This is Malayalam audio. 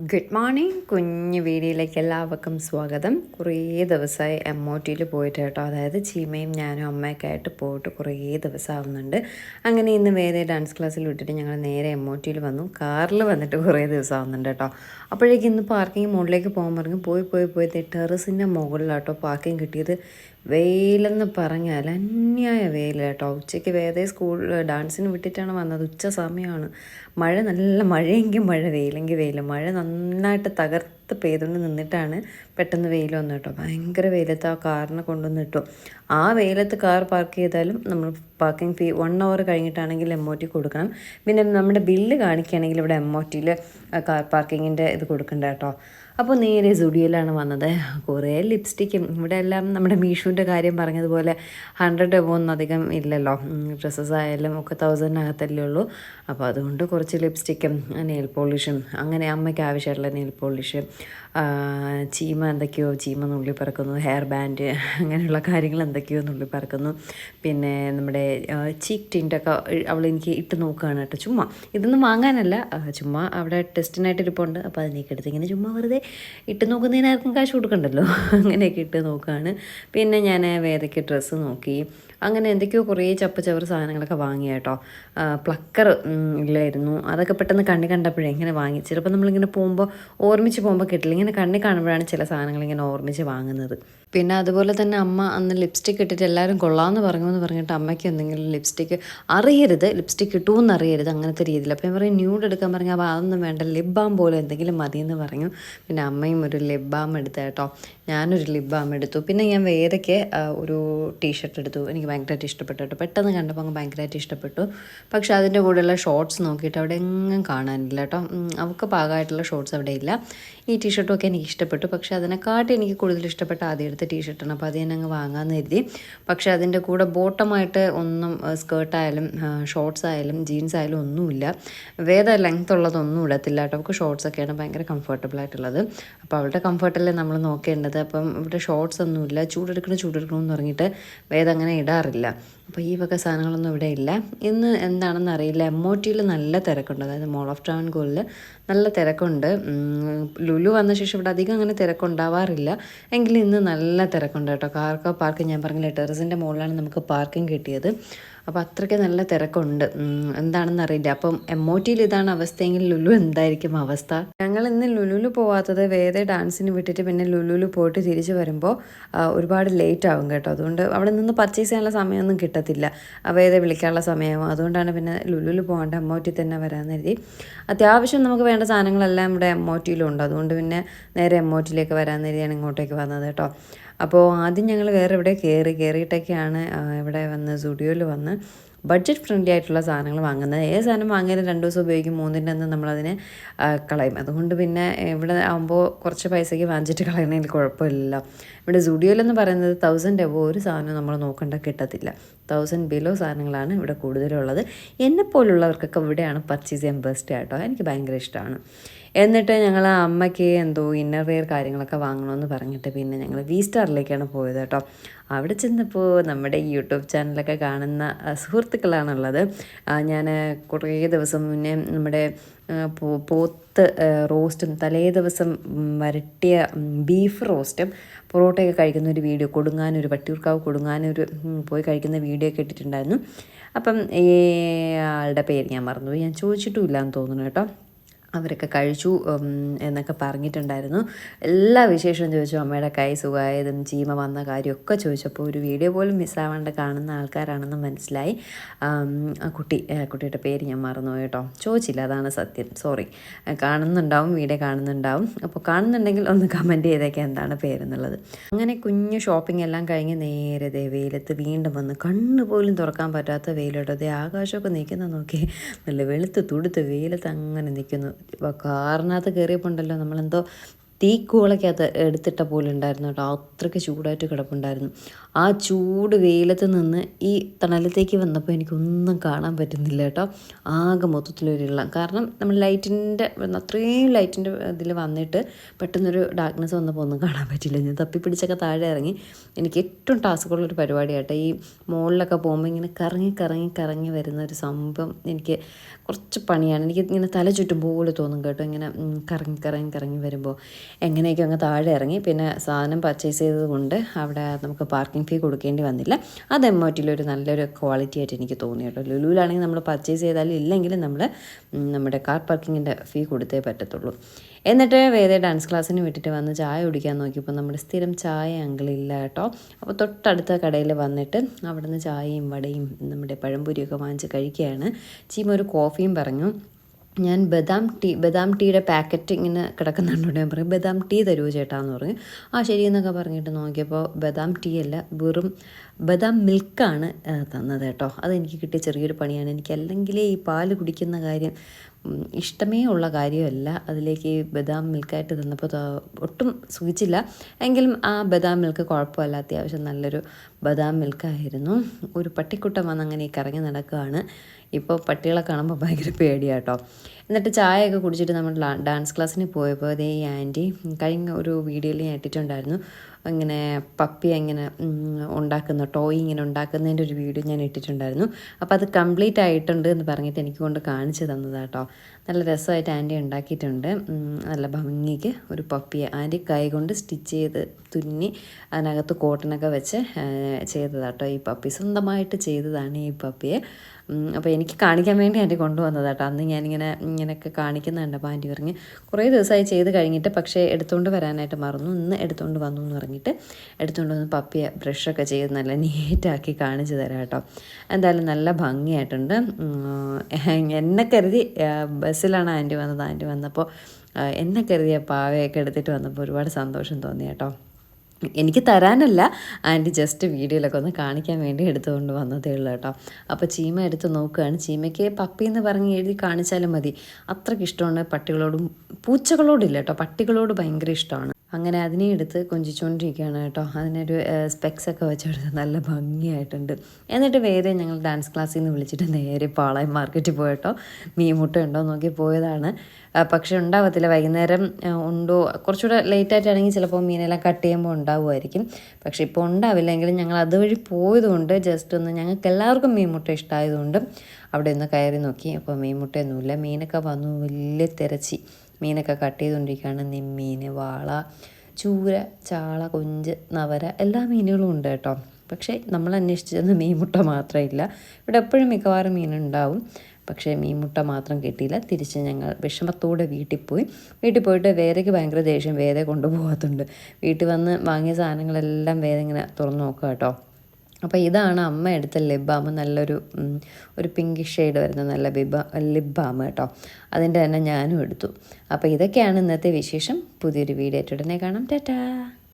ഗുഡ് മോർണിംഗ് കുഞ്ഞ് വീഡിയോയിലേക്ക് എല്ലാവർക്കും സ്വാഗതം. കുറേ ദിവസമായി എം ഒ ടിയിൽ പോയിട്ട് കേട്ടോ. അതായത് ചീമയും ഞാനും അമ്മയൊക്കെ ആയിട്ട് പോയിട്ട് കുറേ ദിവസം ആവുന്നുണ്ട് അങ്ങനെ ഇന്ന് വേറെ ഡാൻസ് ക്ലാസ്സിൽ വിട്ടിട്ട് ഞങ്ങൾ നേരെ എം ഒ ടിയിൽ വന്നു. കാറിൽ വന്നിട്ട് കുറേ ദിവസം ആവുന്നുണ്ട് കേട്ടോ. അപ്പോഴേക്കും ഇന്ന് പാർക്കിംഗ് മുകളിലേക്ക് പോകാൻ പറഞ്ഞു. പോയി പോയി പോയി. ടെറസിന്റെ മുകളിലാട്ടോ പാർക്കിംഗ് കിട്ടിയത്. വെയിലെന്ന് പറഞ്ഞാൽ അന്യായ വെയിൽ കേട്ടോ. ഉച്ചയ്ക്ക് വേറെ സ്കൂൾ ഡാൻസിന് വിട്ടിട്ടാണ് വന്നത്. ഉച്ച സമയമാണ്. മഴ നല്ല മഴയെങ്കിൽ മഴ വെയിലെങ്കിൽ വെയിൽ. മഴ നന്നായിട്ട് തകർത്ത് പെയ്തുകൊണ്ട് നിന്നിട്ടാണ് പെട്ടെന്ന് വെയിൽ വന്നു കേട്ടോ. ഭയങ്കര വെയിലത്ത് ആ കാറിനെ കൊണ്ടുവന്ന് ഇട്ടു. ആ വെയിലത്ത് കാർ പാർക്ക് ചെയ്താലും നമ്മൾ പാർക്കിംഗ് ഫീ വൺ അവർ കഴിഞ്ഞിട്ടാണെങ്കിൽ എം ഒ ടി കൊടുക്കണം. പിന്നെ നമ്മുടെ ബില്ല് കാണിക്കുകയാണെങ്കിൽ ഇവിടെ എം ഒ ടിയിൽ കാർ പാർക്കിങ്ങിന്റെ ഇത് കൊടുക്കണ്ട കേട്ടോ. അപ്പോൾ നേരെ സുഡിയലാണ് വന്നത്. കുറേ ലിപ്സ്റ്റിക്കും ഇവിടെ എല്ലാം നമ്മുടെ മീഷുവിന്റെ കാര്യം പറഞ്ഞതുപോലെ ഹൺഡ്രഡ് ഒന്നും അധികം ഇല്ലല്ലോ. ഡ്രസ്സസ് ആയാലും ഒക്കെ തൗസൻഡിനകത്തല്ലേ ഉള്ളൂ. അപ്പോൾ അതുകൊണ്ട് കുറച്ച് ലിപ്സ്റ്റിക്കും നെയിൽ പോളിഷും അങ്ങനെ അമ്മയ്ക്ക് ആവശ്യമായിട്ടുള്ള നെയിൽ പോളിഷ് ചീമ എന്തൊക്കെയോ ചീമ നുള്ളി പറക്കുന്നു ഹെയർ ബാൻഡ് അങ്ങനെയുള്ള കാര്യങ്ങൾ എന്തൊക്കെയോ നുള്ളി പറക്കുന്നു. പിന്നെ നമ്മുടെ ചീക്ക് ടിന്റൊക്കെ അവൾ എനിക്ക് ഇട്ട് നോക്കുകയാണ് കേട്ടോ. ചുമ്മാ ഇതൊന്നും വാങ്ങാനല്ല. ചുമ്മാ അവിടെ ടെസ്റ്റിനായിട്ട് ഇരിപ്പുണ്ട്. അപ്പോൾ അതിനേക്ക് എടുത്ത് ഇങ്ങനെ ചുമ്മാ വെറുതെ ഇട്ട് നോക്കുന്നതിനാർക്കും കാശ് കൊടുക്കണ്ടല്ലോ. അങ്ങനെയൊക്കെ ഇട്ട് നോക്കുകയാണ്. പിന്നെ ഞാൻ വേദയ്ക്ക് ഡ്രസ്സ് നോക്കി. അങ്ങനെ എന്തൊക്കെയോ കുറേ ചപ്പ് ചവറ് സാധനങ്ങളൊക്കെ വാങ്ങി കേട്ടോ പ്ലക്കർ ഇല്ലായിരുന്നു. അതൊക്കെ പെട്ടെന്ന് കണ്ണി കണ്ടപ്പോഴേ ഇങ്ങനെ വാങ്ങി. ചിലപ്പോൾ നമ്മളിങ്ങനെ പോകുമ്പോൾ ഓർമ്മിച്ച് പോകുമ്പോൾ കിട്ടില്ല. ഇങ്ങനെ കണ്ണി കാണുമ്പോഴാണ് ചില സാധനങ്ങൾ ഇങ്ങനെ ഓർമ്മിച്ച് വാങ്ങുന്നത്. പിന്നെ അതുപോലെ തന്നെ അമ്മ അന്ന് ലിപ്സ്റ്റിക് ഇട്ടിട്ട് എല്ലാവരും കൊള്ളാമെന്ന് പറഞ്ഞു എന്ന് പറഞ്ഞിട്ട് അമ്മയ്ക്ക് എന്തെങ്കിലും ലിപ്സ്റ്റിക് അറിയരുത്. ലിപ്സ്റ്റിക് കിട്ടുമെന്ന് അറിയരുത് അങ്ങനത്തെ രീതിയിൽ. അപ്പം ഞാൻ പറയും ന്യൂഡ് എടുക്കാൻ പറഞ്ഞാൽ അപ്പോൾ അതൊന്നും വേണ്ട. ലിപ് ബാം പോലെ എന്തെങ്കിലും മതിയെന്ന് പറഞ്ഞു. പിന്നെ അമ്മയും ഒരു ലിപ് ബാം എടുത്ത കേട്ടോ ഞാനൊരു ലിപ് ബാം എടുത്തു. പിന്നെ ഞാൻ വേദയ്ക്ക് ഒരു ടീഷർട്ട് എടുത്തു. എനിക്ക് ഭയങ്കരമായിട്ട് ഇഷ്ടപ്പെട്ടു കേട്ടോ പെട്ടെന്ന് കണ്ടപ്പോൾ അങ്ങ് ഭയങ്കരമായിട്ട് ഇഷ്ടപ്പെട്ടു. പക്ഷേ അതിന്റെ കൂടെയുള്ള ഷോർട്സ് നോക്കിയിട്ട് അവിടെ എങ്ങും കാണാനില്ല കേട്ടോ. അവൾക്ക് പാകമായിട്ടുള്ള ഷോർട്സ് അവിടെ ഇല്ല. ഈ ടീഷർട്ടും ഒക്കെ എനിക്ക് ഇഷ്ടപ്പെട്ടു. പക്ഷേ അതിനെക്കാട്ടി എനിക്ക് കൂടുതൽ ഇഷ്ടപ്പെട്ട ആദ്യം എടുത്ത ടീഷർട്ടാണ് അപ്പോൾ അത് ഞാൻ അങ്ങ് വാങ്ങാമെന്ന് കരുതി. പക്ഷേ അതിന്റെ കൂടെ ബോട്ടമായിട്ട് ഒന്നും സ്കേർട്ടായാലും ഷോർട്സ് ആയാലും ജീൻസ് ആയാലും ഒന്നുമില്ല. വേദ ലെങ്ത് ഉള്ളതൊന്നും ഇടത്തില്ല കേട്ടോ. അവൾക്ക് ഷോർട്സ് ഒക്കെയാണ് ഭയങ്കര കംഫർട്ടബിൾ ആയിട്ടുള്ളത്. അപ്പോൾ അവളുടെ കംഫർട്ടല്ലേ നമ്മൾ നോക്കേണ്ടത്. അപ്പം ഇവിടെ ഷോർട്സ് ഒന്നുമില്ല. ചൂടെടുക്കണം ചൂടെടുക്കണം എന്ന് പറഞ്ഞിട്ട് വേദ അങ്ങനെ ഇടാറില്ല അപ്പോൾ ഈ വക സാധനങ്ങളൊന്നും ഇവിടെ ഇല്ല. ഇന്ന് എന്താണെന്ന് അറിയില്ല എം ഒ ടിയിൽ നല്ല തിരക്കുണ്ട്. അതായത് മോൾ ഓഫ് ട്രാവൻകൂളിൽ നല്ല തിരക്കുണ്ട്. ലുലു വന്ന ശേഷം ഇവിടെ അധികം അങ്ങനെ തിരക്കുണ്ടാവാറില്ല. എങ്കിലും ഇന്ന് നല്ല തിരക്കുണ്ട് കേട്ടോ. കാർക്ക് പാർക്ക് ഞാൻ പറഞ്ഞില്ല ടെറസിന്റെ മുകളിലാണ് നമുക്ക് പാർക്കിംഗ് കിട്ടിയത്. അപ്പോൾ അത്രയ്ക്ക് നല്ല തിരക്കുണ്ട്. എന്താണെന്ന് അറിയില്ല. അപ്പം എം ഒ ടിയിൽ ഇതാണ് അവസ്ഥയെങ്കിൽ ലുലു എന്തായിരിക്കും അവസ്ഥ? ഞങ്ങൾ ഇന്ന് ലുലുലു പോവാത്തത് വേറെ ഡാൻസിന് വിട്ടിട്ട് പിന്നെ ലുലുലു പോയിട്ട് തിരിച്ചു വരുമ്പോൾ ഒരുപാട് ലേറ്റ് ആകും കേട്ടോ. അതുകൊണ്ട് അവിടെ നിന്ന് പർച്ചേസ് ചെയ്യാനുള്ള സമയമൊന്നും കിട്ടത്തില്ല. വേറെ വിളിക്കാനുള്ള സമയമാവും. അതുകൊണ്ടാണ് പിന്നെ ലുലുലു പോകേണ്ട എം ഒ ടി തന്നെ വരാമെന്ന് കരുതി. അത്യാവശ്യം നമുക്ക് വേണ്ട സാധനങ്ങളെല്ലാം ഇവിടെ എം ഒ ടിയിലുണ്ട് അതുകൊണ്ട് പിന്നെ നേരെ എം ഒ ടിയിലേക്ക് വരാൻ നേരെയാണ് ഇങ്ങോട്ടേക്ക് വന്നത് കേട്ടോ. അപ്പോൾ ആദ്യം ഞങ്ങൾ വേറെ ഇവിടെ കയറി കയറിയിട്ടൊക്കെയാണ് ഇവിടെ വന്ന് സ്റ്റുഡിയോയിൽ വന്ന് ബഡ്ജറ്റ് ഫ്രണ്ട്ലി ആയിട്ടുള്ള സാധനങ്ങൾ വാങ്ങുന്നത്. ഏത് സാധനം വാങ്ങിയാലും രണ്ട് ദിവസം ഉപയോഗിക്കും മൂന്നിന്റെ അന്ന് നമ്മളതിനെ കളയും. അതുകൊണ്ട് പിന്നെ ഇവിടെ ആകുമ്പോൾ കുറച്ച് പൈസയ്ക്ക് വാങ്ങിച്ചിട്ട് കളയണതിൽ കുഴപ്പമില്ല. ഇവിടെ സ്റ്റുഡിയോയിലെന്ന് പറയുന്നത് തൗസൻഡ് എബോ ഒരു സാധനം നമ്മൾ നോക്കേണ്ട കിട്ടത്തില്ല. തൗസൻഡ് ബിലോ സാധനങ്ങളാണ് ഇവിടെ കൂടുതലുള്ളത്. എന്നെപ്പോലുള്ളവർക്കൊക്കെ ഇവിടെയാണ് പർച്ചേസ് ചെയ്യാൻ ബെസ്റ്റ് ആട്ടോ. എനിക്ക് ഭയങ്കര ഇഷ്ടമാണ്. എന്നിട്ട് ഞങ്ങൾ അമ്മയ്ക്ക് എന്തോ ഇന്നർ വെയർ കാര്യങ്ങളൊക്കെ വാങ്ങണമെന്ന് പറഞ്ഞിട്ട് പിന്നെ ഞങ്ങൾ വി സ്റ്റാറിലേക്കാണ് പോയത് കേട്ടോ. അവിടെ ചെന്നപ്പോൾ നമ്മുടെ യൂട്യൂബ് ചാനലൊക്കെ കാണുന്ന സുഹൃത്തുക്കളാണുള്ളത്. ഞാൻ കുറേ ദിവസം മുന്നേ നമ്മുടെ പോത്ത് റോസ്റ്റും തലേ ദിവസം വരട്ടിയ ബീഫ് റോസ്റ്റും പൊറോട്ടയൊക്കെ കഴിക്കുന്ന ഒരു വീഡിയോ കൊടുങ്ങാനൊരു വട്ടിയൂർക്കാവ് കൊടുങ്ങാനൊരു പോയി കഴിക്കുന്ന വീഡിയോ ഒക്കെ ഇട്ടിട്ടുണ്ടായിരുന്നു. അപ്പം ഈ ആളുടെ പേര് ഞാൻ മറന്നുപോയി. ഞാൻ ചോദിച്ചിട്ടുമില്ല എന്ന് തോന്നുന്നു കേട്ടോ. അവരൊക്കെ കഴിച്ചു എന്നൊക്കെ പറഞ്ഞിട്ടുണ്ടായിരുന്നു. എല്ലാ വിശേഷവും ചോദിച്ചു അമ്മയുടെ കൈ സുഖമായതും ചീമ വന്ന കാര്യമൊക്കെ ചോദിച്ചപ്പോൾ ഒരു വീഡിയോ പോലും മിസ്സാവാണ്ട് കാണുന്ന ആൾക്കാരാണെന്ന് മനസ്സിലായി. കുട്ടി കുട്ടിയുടെ പേര് ഞാൻ മറന്നു കേട്ടോ. ചോദിച്ചില്ല അതാണ് സത്യം. സോറി കാണുന്നുണ്ടാവും വീഡിയോ കാണുന്നുണ്ടാവും. അപ്പോൾ കാണുന്നുണ്ടെങ്കിൽ ഒന്ന് കമന്റ് ചെയ്തേക്കാം എന്താണ് പേരെന്നുള്ളത്. അങ്ങനെ കുഞ്ഞു ഷോപ്പിംഗ് എല്ലാം കഴിഞ്ഞ് നേരെ വെയിലത്ത് വീണ്ടും വന്ന് കണ്ണു പോലും തുറക്കാൻ പറ്റാത്ത വെയിലോട്ടോ ദേ ആകാശമൊക്കെ നിൽക്കുന്ന നോക്കി. നല്ല വെളുത്ത് തുടുത്ത് വെയിലത്ത് അങ്ങനെ നിൽക്കുന്നു. കാറിനകത്ത് കയറിയപ്പോണ്ടല്ലോ നമ്മളെന്തോ തീക്കൂളയ്ക്കകത്ത് എടുത്തിട്ട പോലെ ഉണ്ടായിരുന്നു കേട്ടോ. അത്രയ്ക്ക് ചൂടായിട്ട് കിടപ്പുണ്ടായിരുന്നു. ആ ചൂട് വെയിലത്ത് നിന്ന് ഈ തണലത്തേക്ക് വന്നപ്പോൾ എനിക്കൊന്നും കാണാൻ പറ്റുന്നില്ല കേട്ടോ. ആകെ മൊത്തത്തിലൊരു ഇള്ളം കാരണം നമ്മൾ ലൈറ്റിന്റെ അത്രയും ലൈറ്റിന്റെ ഇതിൽ വന്നിട്ട് പെട്ടെന്നൊരു ഡാർക്ക്നെസ് വന്നപ്പോൾ ഒന്നും കാണാൻ പറ്റില്ല. ഞാൻ തപ്പി പിടിച്ചൊക്കെ താഴെ ഇറങ്ങി. എനിക്ക് ഏറ്റവും ടാസ്ക്കുള്ളൊരു പരിപാടിയാട്ടോ ഈ മുകളിലൊക്കെ പോകുമ്പോൾ ഇങ്ങനെ കറങ്ങി കറങ്ങി കറങ്ങി വരുന്ന ഒരു സംഭവം എനിക്ക് കുറച്ച് പണിയാണ്. എനിക്ക് ഇങ്ങനെ തല ചുറ്റും പോലെ തോന്നും കേട്ടോ. ഇങ്ങനെ കറങ്ങി കറങ്ങി കറങ്ങി വരുമ്പോൾ എങ്ങനെയൊക്കെ അങ്ങ് താഴെ ഇറങ്ങി. പിന്നെ സാധനം പർച്ചേസ് ചെയ്തത് കൊണ്ട് അവിടെ നമുക്ക് പാർക്കിംഗ് ഫീ കൊടുക്കേണ്ടി വന്നില്ല. അത് എം ഒ ടിയിലൊരു നല്ലൊരു ക്വാളിറ്റി ആയിട്ട് എനിക്ക് തോന്നി കേട്ടോ. ലുലുവിലാണെങ്കിൽ നമ്മൾ പർച്ചേസ് ചെയ്താലും ഇല്ലെങ്കിലും നമ്മൾ നമ്മുടെ കാർ പാർക്കിങ്ങിന്റെ ഫീ കൊടുത്തേ പറ്റത്തുള്ളൂ. എന്നിട്ട് വേദ ഡാൻസ് ക്ലാസ്സിന് വിട്ടിട്ട് വന്ന് ചായ കുടിക്കാൻ നോക്കിയപ്പോൾ നമ്മുടെ സ്ഥിരം ചായ അങ്കിളില്ല കേട്ടോ. അപ്പോൾ തൊട്ടടുത്ത കടയിൽ വന്നിട്ട് അവിടുന്ന് ചായയും വടയും നമ്മുടെ പഴംപൊരിയൊക്കെ വാങ്ങിച്ച് കഴിക്കുകയാണ്. ചീമ ഒരു കോഫിയും പറഞ്ഞു. ഞാൻ ബദാം ടീ ബദാം ടീയുടെ പാക്കറ്റ് ഇങ്ങനെ കിടക്കുന്നുണ്ടോ ഞാൻ പറയും ബദാം ടീ തരുമോ ചേട്ടാന്ന് പറഞ്ഞു ആ ശരി എന്നൊക്കെ പറഞ്ഞിട്ട് നോക്കിയപ്പോൾ ബദാം ടീ അല്ല വെറും ബദാം മിൽക്കാണ് തന്നത് കേട്ടോ. അതെനിക്ക് കിട്ടിയ ചെറിയൊരു പണിയാണ്. എനിക്ക് അല്ലെങ്കിൽ ഈ പാൽ കുടിക്കുന്ന കാര്യം ഇഷ്ടമേ ഉള്ള കാര്യമല്ല. അതിലേക്ക് ബദാം മിൽക്കായിട്ട് തന്നപ്പോൾ ഒട്ടും സുഖിച്ചില്ല. എങ്കിലും ആ ബദാം മിൽക്ക് കുഴപ്പമില്ല. അത്യാവശ്യം നല്ലൊരു ബദാം മിൽക്കായിരുന്നു. ഒരു പട്ടിക്കുട്ടം വന്ന് അങ്ങനെ കറങ്ങി നടക്കുകയാണ് ഇപ്പോൾ പട്ടികളെ കാണുമ്പോൾ ഭയങ്കര പേടിയാട്ടോ. എന്നിട്ട് ചായയൊക്കെ കുടിച്ചിട്ട് നമ്മൾ ഡാൻസ് ക്ലാസ്സിന് പോയപ്പോൾ അതേ ഈ ആന്റി കഴിഞ്ഞ ഒരു വീഡിയോയിൽ ഞാൻ ഇട്ടിട്ടുണ്ടായിരുന്നു. ഇങ്ങനെ പപ്പി എങ്ങനെ ഉണ്ടാക്കുന്ന ടോയ് ഇങ്ങനെ ഉണ്ടാക്കുന്നതിന്റെ ഒരു വീഡിയോ ഞാൻ ഇട്ടിട്ടുണ്ടായിരുന്നു. അപ്പോൾ അത് കംപ്ലീറ്റ് ആയിട്ടുണ്ട് എന്ന് പറഞ്ഞിട്ട് എനിക്ക് കൊണ്ട് കാണിച്ചു തന്നതാട്ടോ. നല്ല രസമായിട്ട് ആന്റി ഉണ്ടാക്കിയിട്ടുണ്ട്. നല്ല ഭംഗിക്ക് ഒരു പപ്പിയെ ആന്റി കൈ കൊണ്ട് സ്റ്റിച്ച് ചെയ്ത് തുന്നി അതിനകത്ത് കോട്ടനൊക്കെ വെച്ച് ചെയ്തതാട്ടോ ഈ പപ്പി. സ്വന്തമായിട്ട് ചെയ്തതാണ് ഈ പപ്പിയെ. അപ്പോൾ എനിക്ക് കാണിക്കാൻ വേണ്ടി ആന്റി കൊണ്ടുവന്നതാട്ടോ അന്ന് ഞാനിങ്ങനെ ഇങ്ങനെയൊക്കെ കാണിക്കുന്നുണ്ട്. അപ്പോൾ ആന്റി പറഞ്ഞ് കുറേ ദിവസമായി ചെയ്ത് കഴിഞ്ഞിട്ട് പക്ഷേ എടുത്തുകൊണ്ട് വരാനായിട്ട് മറന്നു. ഇന്ന് എടുത്തുകൊണ്ട് വന്നു എന്ന് പറഞ്ഞിട്ട് എടുത്തുകൊണ്ട് വന്ന് പപ്പിയെ ബ്രഷൊക്കെ ചെയ്ത് നല്ല നീറ്റാക്കി കാണിച്ചു തരാം കേട്ടോ എന്തായാലും നല്ല ഭംഗിയായിട്ടുണ്ട്. എന്നെ കരുതി ബസ്സിലാണ് ആന്റി വന്നത്. ആന്റി വന്നപ്പോൾ എന്നെ കരുതിയ പാവയൊക്കെ എടുത്തിട്ട് വന്നപ്പോൾ ഒരുപാട് സന്തോഷം തോന്നി കേട്ടോ എനിക്ക് തരാനല്ല. ആന്റി ജസ്റ്റ് വീഡിയോയിലൊക്കെ ഒന്ന് കാണിക്കാൻ വേണ്ടി എടുത്തുകൊണ്ട് വന്നതേ ഉള്ളൂ കേട്ടോ. അപ്പോൾ ചീമ എടുത്ത് നോക്കുകയാണ്. ചീമയ്ക്ക് പപ്പി എന്ന് പറഞ്ഞ് എഴുതി കാണിച്ചാലും മതി. അത്രയ്ക്ക് ഇഷ്ടമാണ് പട്ടികളോടും പൂച്ചകളോടില്ല കേട്ടോ. പട്ടികളോട് ഭയങ്കര ഇഷ്ടമാണ്. അങ്ങനെ അതിനെ എടുത്ത് കൊഞ്ചിച്ചുകൊണ്ടിരിക്കുകയാണ് കേട്ടോ. അതിനൊരു സ്പെക്സ് ഒക്കെ വെച്ചെടുത്ത് നല്ല ഭംഗിയായിട്ടുണ്ട്. എന്നിട്ട് വേറെ ഞങ്ങൾ ഡാൻസ് ക്ലാസ്സിൽ നിന്ന് വിളിച്ചിട്ട് നേരെ പാളയം മാർക്കറ്റിൽ പോയിട്ടോ മീൻ മുട്ട ഉണ്ടോ നോക്കി പോയതാണ്. പക്ഷേ ഉണ്ടാവത്തില്ല. വൈകുന്നേരം ഉണ്ടോ കുറച്ചുകൂടെ ലേറ്റ് ആയിട്ടാണെങ്കിൽ ചിലപ്പോൾ മീനെല്ലാം കട്ട് ചെയ്യുമ്പോൾ ഉണ്ടാവുമായിരിക്കും. പക്ഷേ ഇപ്പോൾ ഉണ്ടാവില്ലെങ്കിലും ഞങ്ങൾ അതുവഴി പോയതുകൊണ്ട് ജസ്റ്റ് ഒന്ന് ഞങ്ങൾക്ക് എല്ലാവർക്കും മീൻ മുട്ട ഇഷ്ടമായതുകൊണ്ട് അവിടെ ഒന്ന് കയറി നോക്കി. അപ്പോൾ മീൻ മുട്ടയൊന്നുമില്ല. മീനൊക്കെ വന്നു വലിയ തിരച്ചി. മീനൊക്കെ കട്ട് ചെയ്തുകൊണ്ടിരിക്കുകയാണ് നെമ്മീൻ വാള ചൂര ചാള കൊഞ്ച് നവര എല്ലാ മീനുകളും ഉണ്ട് കേട്ടോ. പക്ഷേ നമ്മൾ അന്വേഷിച്ചത് മീൻ മുട്ട മാത്രമില്ല. ഇവിടെ എപ്പോഴും മിക്കവാറും മീനുണ്ടാവും പക്ഷേ മീൻമുട്ട മാത്രം കിട്ടിയില്ല. തിരിച്ച് ഞങ്ങൾ വിഷമത്തോടെ വീട്ടിൽ പോയി. വീട്ടിൽ പോയിട്ട് വേറെക്ക് ഭയങ്കര ദേഷ്യം. വേദ കൊണ്ടുപോകാത്തുണ്ട്. വീട്ടിൽ വന്ന് വാങ്ങിയ സാധനങ്ങളെല്ലാം വേദ ഇങ്ങനെ തുറന്നു നോക്കുക കേട്ടോ. അപ്പോൾ ഇതാണ് അമ്മ എടുത്ത ലിപ് ബാം നല്ലൊരു ഒരു പിങ്ക് ഷെയ്ഡ് വരുന്ന നല്ല ബിബ ലിപ് ബാം കേട്ടോ. അതിന്റെ തന്നെ ഞാനും എടുത്തു. അപ്പോൾ ഇതൊക്കെയാണ് ഇന്നത്തെ വിശേഷം. പുതിയൊരു വീഡിയോ ആയിട്ട് കാണാം. ടാറ്റാ!